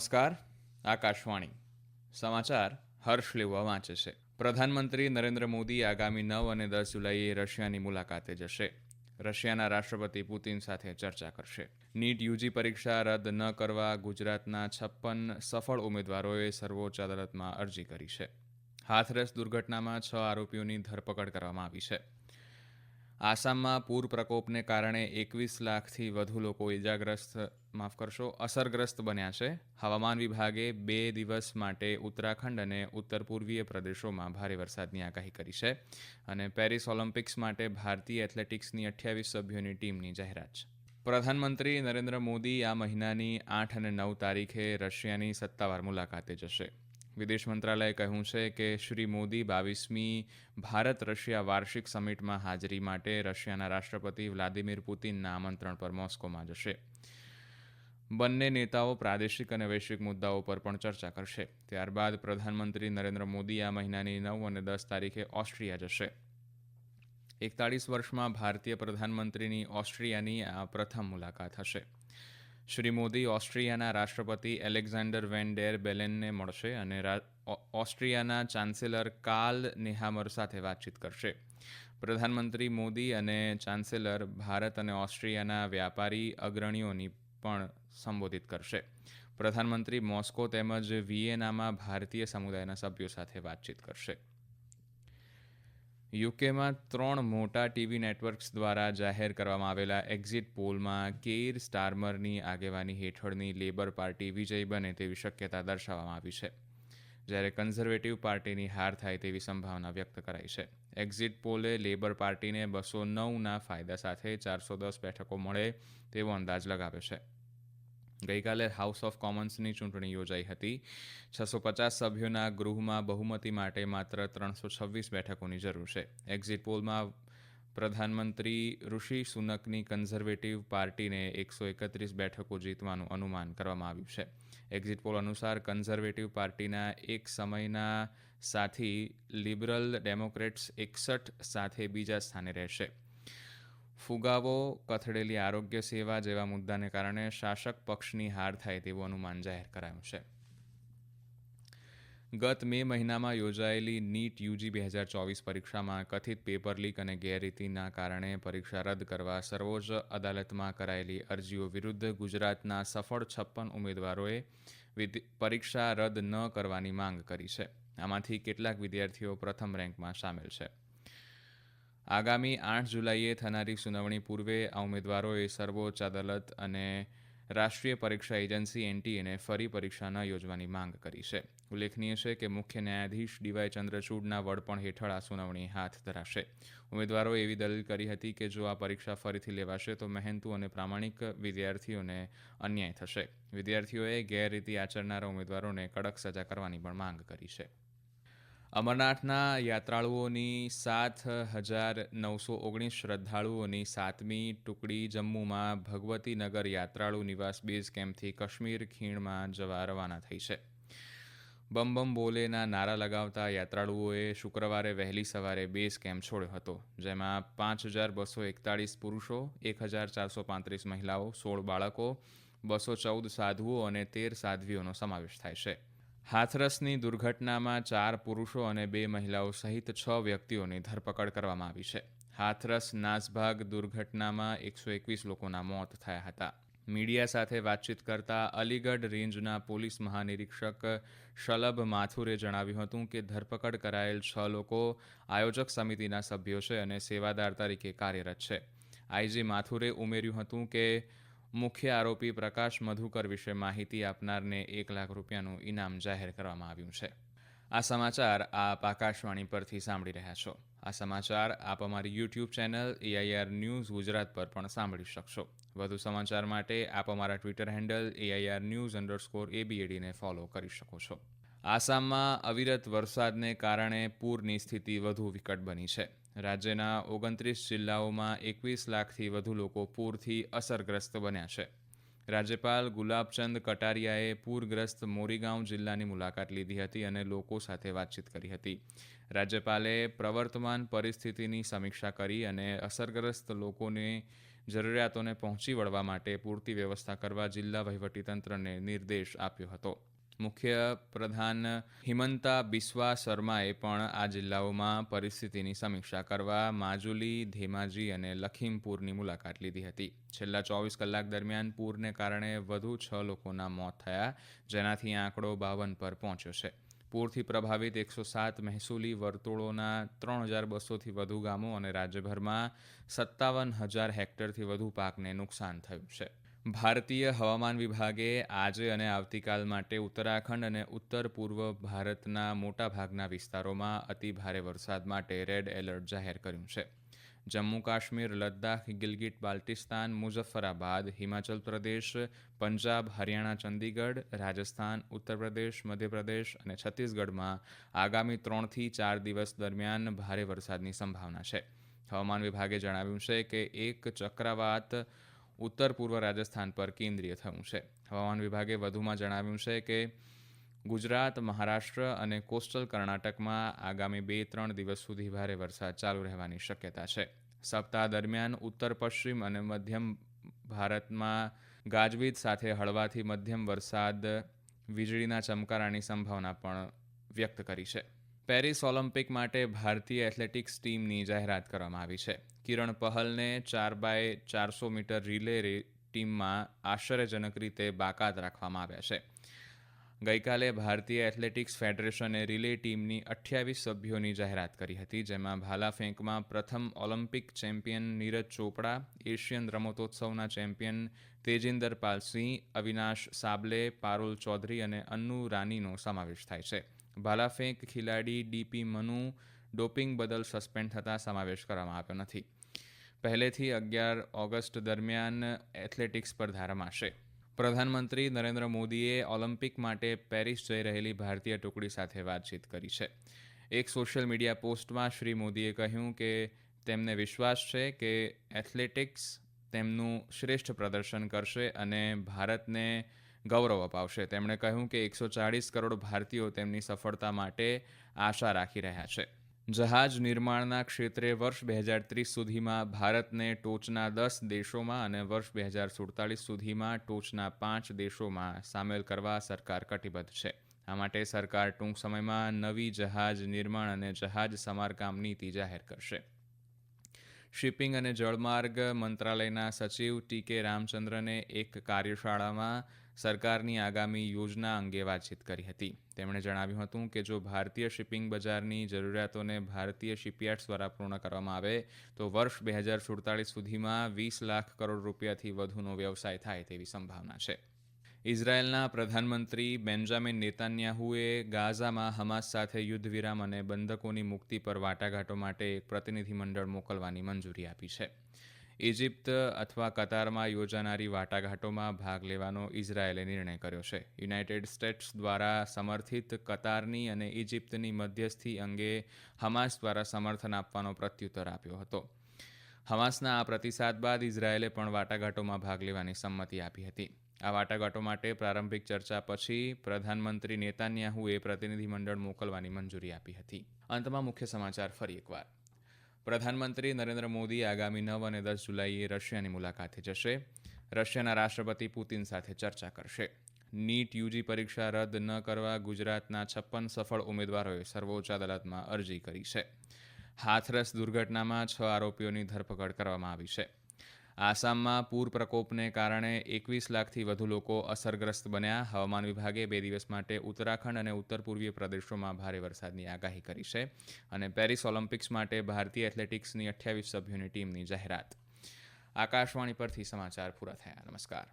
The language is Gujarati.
નમસ્કાર, આકાશવાણી. સમાચાર હર્ષ લેવા વાંચે છે. પ્રધાનમંત્રી નરેન્દ્ર મોદી આગામી નવ અને દસ જુલાઈએ રશિયાની મુલાકાતે જશે. રશિયાના રાષ્ટ્રપતિ પુતિન સાથે ચર્ચા કરશે. નીટ યુજી પરીક્ષા રદ ન કરવા ગુજરાતના છપ્પન સફળ ઉમેદવારોએ સર્વોચ્ચ અદાલતમાં અરજી કરી છે. હાથરસ દુર્ઘટનામાં છ આરોપીઓની ધરપકડ કરવામાં આવી છે. આસામમાં પૂર પ્રકોપને કારણે એકવીસ લાખથી વધુ લોકો ઇજાગ્રસ્ત માફ કરશો, અસરગ્રસ્ત બન્યા છે. હવામાન વિભાગે બે દિવસ માટે ઉત્તરાખંડ અને ઉત્તર પૂર્વીય પ્રદેશોમાં ભારે વરસાદની આગાહી કરી છે અને પેરિસ ઓલિમ્પિક્સ માટે ભારતીય એથ્લેટિક્સની અઠ્યાવીસ સભ્યોની ટીમની જાહેરાત પ્રધાનમંત્રી નરેન્દ્ર મોદી આ મહિનાની આઠ અને નવ તારીખે રશિયાની સત્તાવાર મુલાકાતે જશે. વિદેશ મંત્રાલયે કહ્યું છે કે શ્રી મોદી બાવીસમી ભારત રશિયા વાર્ષિક સમિટમાં હાજરી માટે રશિયાના રાષ્ટ્રપતિ વ્લાદિમીર પુતિનના આમંત્રણ પર મોસ્કોમાં જશે. બંને નેતાઓ પ્રાદેશિક અને વૈશ્વિક મુદ્દાઓ પર પણ ચર્ચા કરશે. ત્યારબાદ પ્રધાનમંત્રી નરેન્દ્ર મોદી આ મહિનાની નવ અને દસ તારીખે ઓસ્ટ્રિયા જશે. એકતાળીસ વર્ષમાં ભારતીય પ્રધાનમંત્રીની ઓસ્ટ્રિયાની આ પ્રથમ મુલાકાત હશે. શ્રી મોદી ઓસ્ટ્રિયાના રાષ્ટ્રપતિ એલેક્ઝાન્ડર વેન ડેર બેલેનને મળશે અને ઓસ્ટ્રિયાના ચાન્સેલર કાલ નેહામર સાથે વાતચીત કરશે. પ્રધાનમંત્રી મોદી અને ચાન્સેલર ભારત અને ઓસ્ટ્રિયાના વ્યાપારી અગ્રણીઓની પણ સંબોધિત કરશે. પ્રધાનમંત્રી મોસ્કો તેમજ વિયેનામાં ભારતીય સમુદાયના સભ્યો સાથે વાતચીત કરશે. યુકેમાં ત્રણ મોટા ટીવી નેટવર્ક્સ દ્વારા જાહેર કરવામાં આવેલા એક્ઝિટ પોલમાં કેર સ્ટારમરની આગેવાની હેઠળની લેબર પાર્ટી વિજયી બને તેવી શક્યતા દર્શાવવામાં આવી છે. જ્યારે કન્ઝર્વેટિવ પાર્ટીની હાર થાય તેવી સંભાવના વ્યક્ત કરાઈ છે. એક્ઝિટ પોલે લેબર પાર્ટીને બસો નવના ફાયદા સાથે ચારસો દસ બેઠકો મળે તેવો અંદાજ લગાવ્યો છે. ગઈકાલે હાઉસ ઓફ કોમન્સની ચૂંટણી યોજાઈ હતી. છસો પચાસ સભ્યોના ગૃહમાં બહુમતી માટે માત્ર ત્રણસો છવ્વીસ બેઠકોની જરૂર છે. એક્ઝિટ પોલમાં પ્રધાનમંત્રી ઋષિ સુનકની કન્ઝર્વેટિવ પાર્ટીને એકસો એકત્રીસ બેઠકો જીતવાનું અનુમાન કરવામાં આવ્યું છે. એક્ઝિટ પોલ અનુસાર કન્ઝર્વેટિવ પાર્ટીના એક સમયના સાથી લિબરલ ડેમોક્રેટ્સ એકસઠ સાથે બીજા સ્થાને રહેશે. ફુગાવો, કથળેલી આરોગ્ય સેવા જેવા મુદ્દાને કારણે શાસક પક્ષની હાર થાય તેવું અનુમાન જાહેર કરાયું છે. ગત મે મહિનામાં યોજાયેલી નીટ યુજી બે હજાર ચોવીસ પરીક્ષામાં કથિત પેપર લીક અને ગેરરીતિના કારણે પરીક્ષા રદ કરવા સર્વોચ્ચ અદાલતમાં કરાયેલી અરજીઓ વિરુદ્ધ ગુજરાતના સફળ છપ્પન ઉમેદવારોએ પરીક્ષા રદ ન કરવાની માંગ કરી છે. આમાંથી કેટલાક વિદ્યાર્થીઓ પ્રથમ રેન્કમાં સામેલ છે. આગામી આઠ જુલાઈએ થનારી સુનાવણી પૂર્વે આ ઉમેદવારોએ સર્વોચ્ચ અદાલત અને રાષ્ટ્રીય પરીક્ષા એજન્સી એનટીએને ફરી પરીક્ષા ન યોજવાની માંગ કરી છે. ઉલ્લેખનીય છે કે મુખ્ય ન્યાયાધીશ ડીવાય ચંદ્રચૂડના વડપણ હેઠળ આ સુનાવણી હાથ ધરાશે. ઉમેદવારોએ એવી દલીલ કરી હતી કે જો આ પરીક્ષા ફરીથી લેવાશે તો મહેનતુ અને પ્રામાણિક વિદ્યાર્થીઓને અન્યાય થશે. વિદ્યાર્થીઓએ ગેરરીતિ આચરનારા ઉમેદવારોને કડક સજા કરવાની પણ માંગ કરી છે. અમરનાથના યાત્રાળુઓની સાત હજાર નવસો ઓગણીસ શ્રદ્ધાળુઓની સાતમી ટુકડી જમ્મુમાં ભગવતીનગર યાત્રાળુ નિવાસ બેઝ કેમ્પથી કાશ્મીર ખીણમાં જવા રવાના થઈ છે. બમ બમ બોલેના નારા લગાવતા યાત્રાળુઓએ શુક્રવારે વહેલી સવારે બેઝ કેમ્પ છોડ્યો હતો, જેમાં પાંચ હજાર બસો એકતાળીસ પુરુષો, એક હજાર ચારસો પાંત્રીસ મહિલાઓ, સોળ બાળકો, બસો ચૌદ સાધુઓ અને તેર સાધ્વીઓનો સમાવેશ થાય છે. હાથરસની દુર્ઘટનામાં ચાર પુરુષો અને બે મહિલાઓ સહિત છ વ્યક્તિઓની ધરપકડ કરવામાં આવી છે. હાથરસ, નાસભાગ દુર્ઘટનામાં એકસો એકવીસ લોકોના મોત થયા હતા. મીડિયા સાથે વાતચીત કરતા અલીગઢ રેન્જના પોલીસ મહાનિરીક્ષક શલભ માથુરે જણાવ્યું હતું કે ધરપકડ કરાયેલ છ લોકો આયોજક સમિતિના સભ્યો છે અને સેવાદાર તરીકે કાર્યરત છે. આઈજી માથુરે ઉમેર્યું હતું કે મુખ્ય આરોપી પ્રકાશ મધુકર વિશે માહિતી આપનારને એક લાખ રૂપિયાનું ઇનામ જાહેર કરવામાં આવ્યું છે. આ સમાચાર આપ આકાશવાણી પરથી સાંભળી રહ્યા છો. આ સમાચાર આપ અમારી YouTube channel AIR news Gujarat પર પણ સાંભળી શકશો. વધુ સમાચાર માટે આપ અમારા Twitter handle AIR news underscore એબીએડીને follow કરી શકો છો. આસામમાં અવિરત વરસાદને કારણે પૂરની સ્થિતિ વધુ વિકટ બની છે. રાજ્યના ઓગણત્રીસ જિલ્લાઓમાં એકવીસ લાખથી વધુ લોકો પૂરથી અસરગ્રસ્ત બન્યા છે. રાજ્યપાલ ગુલાબચંદ કટારિયાએ પૂરગ્રસ્ત મોરીગાંવ જિલ્લાની મુલાકાત લીધી હતી અને લોકો સાથે વાતચીત કરી હતી. રાજ્યપાલે પ્રવર્તમાન પરિસ્થિતિની સમીક્ષા કરી અને અસરગ્રસ્ત લોકોને જરૂરિયાતોને પહોંચી વળવા માટે પૂરતી વ્યવસ્થા કરવા જિલ્લા વહીવટીતંત્રને નિર્દેશ આપ્યો હતો. મુખ્ય પ્રધાન હિમંતા બિસ્વા શર્માએ પણ આ જિલ્લાઓમાં પરિસ્થિતિની સમીક્ષા કરવા માજુલી, ધેમાજી અને લખીમપુરની મુલાકાત લીધી હતી. છેલ્લા ચોવીસ કલાક દરમિયાન પૂરને કારણે વધુ છ લોકોના મોત થયા, જેનાથી આંકડો બાવન પર પહોંચ્યો છે. પૂરથી પ્રભાવિત એકસો સાત મહેસૂલી વર્તુળોના ત્રણ હજાર બસોથી વધુ ગામો અને રાજ્યભરમાં સત્તાવન હજાર હેક્ટરથી વધુ પાકને નુકસાન થયું છે. ભારતીય હવામાન વિભાગે આજે અને આવતીકાલ માટે ઉત્તરાખંડ અને ઉત્તર પૂર્વ ભારતના મોટાભાગના વિસ્તારોમાં અતિ ભારે વરસાદ માટે રેડ એલર્ટ જાહેર કર્યું છે. જમ્મુ કાશ્મીર, લદ્દાખ, ગિલગિટ, બાલ્ટિસ્તાન, મુઝફ્ફરાબાદ, હિમાચલ પ્રદેશ, પંજાબ, હરિયાણા, ચંદીગઢ, રાજસ્થાન, ઉત્તર પ્રદેશ, મધ્યપ્રદેશ અને છત્તીસગઢમાં આગામી ત્રણથી ચાર દિવસ દરમિયાન ભારે વરસાદની સંભાવના છે. હવામાન વિભાગે જણાવ્યું છે કે એક ચક્રવાત ઉત્તર પૂર્વ રાજસ્થાન પર કેન્દ્રીય થયું છે. હવામાન વિભાગે વધુમાં જણાવ્યું છે કે, ગુજરાત, મહારાષ્ટ્ર અને કોસ્ટલ કર્ણાટકમાં આગામી બે ત્રણ દિવસ સુધી ભારે વરસાદ ચાલુ રહેવાની શક્યતા છે. સપ્તાહ દરમિયાન ઉત્તર, પશ્ચિમ અને મધ્યમ ભારતમાં ગાજવીજ સાથે હળવાથી મધ્યમ વરસાદ, વીજળીના ચમકારાની સંભાવના પણ વ્યક્ત કરી છે. પેરિસ ઓલિમ્પિક માટે ભારતીય એથ્લેટિક્સ ટીમની જાહેરાત કરવામાં આવી છે. કિરણ પહલને ચાર બાય ચારસો મીટર રિલે ટીમમાં આશ્ચર્યજનક રીતે બાકાત રાખવામાં આવ્યા છે. ગઈકાલે ભારતીય એથ્લેટિક્સ ફેડરેશને રિલે ટીમની અઠ્યાવીસ સભ્યોની જાહેરાત કરી હતી, જેમાં ભાલા ફેંકમાં પ્રથમ Olympic champion Neeraj Chopra, Asian રમતોત્સવના champion તેજિંદર પાલસિંહ Avinash Sable, Parul Chaudhary અને અન્નુ રાનીનો સમાવેશ થાય છે. ભાલા ફેંક ખેલાડી, ડીપી મનુ, ડોપિંગ બદલ સસ્પેન્ડ થતા સમાવેશ કરવામાં આવ્યો નથી. પહેલેથી અગિયાર ઓગસ્ટ દરમિયાન એથ્લેટિક્સ સ્પર્ધા રમાશે પ્રધાનમંત્રી નરેન્દ્ર મોદીએ ઓલિમ્પિક માટે પેરિસ જઈ રહેલી ભારતીય ટુકડી સાથે વાતચીત કરી છે. એક સોશિયલ મીડિયા પોસ્ટમાં શ્રી મોદીએ કહ્યું કે તેમને વિશ્વાસ છે કે એથ્લેટિક્સ તેમનું શ્રેષ્ઠ પ્રદર્શન કરશે અને ભારતને ગૌરવ અપાવશે. તેમણે કહ્યું કે એકસો ચાળીસ કરોડ ભારતીયો તેમની સફળતા માટે આશા રાખી રહ્યા છે. જહાજ નિર્માણના ક્ષેત્રે વર્ષ બે હજાર ત્રીસ સુધીમાં ભારતને ટોચના દસ દેશોમાં અને વર્ષ બે હજાર સુડતાલીસ સુધીમાં ટોચના પાંચ દેશોમાં સામેલ કરવા સરકાર કટિબદ્ધ છે. આ માટે સરકાર ટૂંક સમયમાં નવી જહાજ નિર્માણ અને જહાજ સમારકામ નીતિ જાહેર કરશે. શિપિંગ અને જળમાર્ગ મંત્રાલયના સચિવ ટી કે રામચંદ્રને એક કાર્યશાળામાં સરકારની આગામી યોજના અંગે વાતચીત કરી હતી. તેમણે જણાવ્યું હતું કે, જો ભારતીય શિપિંગ બજારની જરૂરિયાતોને ભારતીય શિપયાર્ડ્સ દ્વારા પૂર્ણ કરવામાં આવે, તો વર્ષ બે હજાર સુડતાલીસ સુધીમાં વીસ લાખ કરોડ રૂપિયાથી વધુનો વ્યવસાય થાય તેવી સંભાવના છે. ઇઝરાયેલના પ્રધાનમંત્રી બેન્જામિન નેતાન્યાહુએ ગાઝામાં હમાસ સાથે યુદ્ધ વિરામ અને બંધકોની મુક્તિ પર વાટાઘાટો માટે એક પ્રતિનિધિમંડળ મોકલવાની મંજૂરી આપી છે. ઇજિપ્ત અથવા કતારમાં યોજાનારી વાટાઘાટોમાં ભાગ લેવાનો ઇઝરાયેલે નિર્ણય કર્યો છે. યુનાઇટેડ સ્ટેટ્સ દ્વારા સમર્થિત કતારની અને ઇજિપ્તની મધ્યસ્થી અંગે હમાસ દ્વારા સમર્થન આપવાનો પ્રત્યુત્તર આપ્યો હતો. હમાસના આ પ્રતિસાદ બાદ ઇઝરાયેલે પણ વાટાઘાટોમાં ભાગ લેવાની સંમતિ આપી હતી. આ વાટાઘાટો માટે પ્રારંભિક ચર્ચા પછી પ્રધાનમંત્રી નેતાન્યાહુએ પ્રતિનિધિમંડળ મોકલવાની મંજૂરી આપી હતી. અંતમાં મુખ્ય સમાચાર ફરી એકવાર. પ્રધાનમંત્રી નરેન્દ્ર મોદી આગામી નવ અને દસ જુલાઈએ રશિયાની મુલાકાતે જશે. રશિયાના રાષ્ટ્રપતિ પુતિન સાથે ચર્ચા કરશે. નીટ યુજી પરીક્ષા રદ ન કરવા ગુજરાતના છપ્પન સફળ ઉમેદવારોએ સર્વોચ્ચ અદાલતમાં અરજી કરી છે. હાથરસ દુર્ઘટનામાં છ આરોપીઓની ધરપકડ કરવામાં આવી છે. આસામમાં પૂર પ્રકોપને કારણે એકવીસ લાખથી વધુ લોકો અસરગ્રસ્ત બન્યા. હવામાન વિભાગે બે દિવસ માટે ઉત્તરાખંડ અને ઉત્તર પૂર્વીય પ્રદેશોમાં ભારે વરસાદની આગાહી કરી છે અને પેરિસ ઓલિમ્પિક્સ માટે ભારતીય એથ્લેટિક્સની અઠ્યાવીસ સભ્યોની ટીમની જાહેરાત. આકાશવાણી પરથી સમાચાર પૂરા થયા. નમસ્કાર.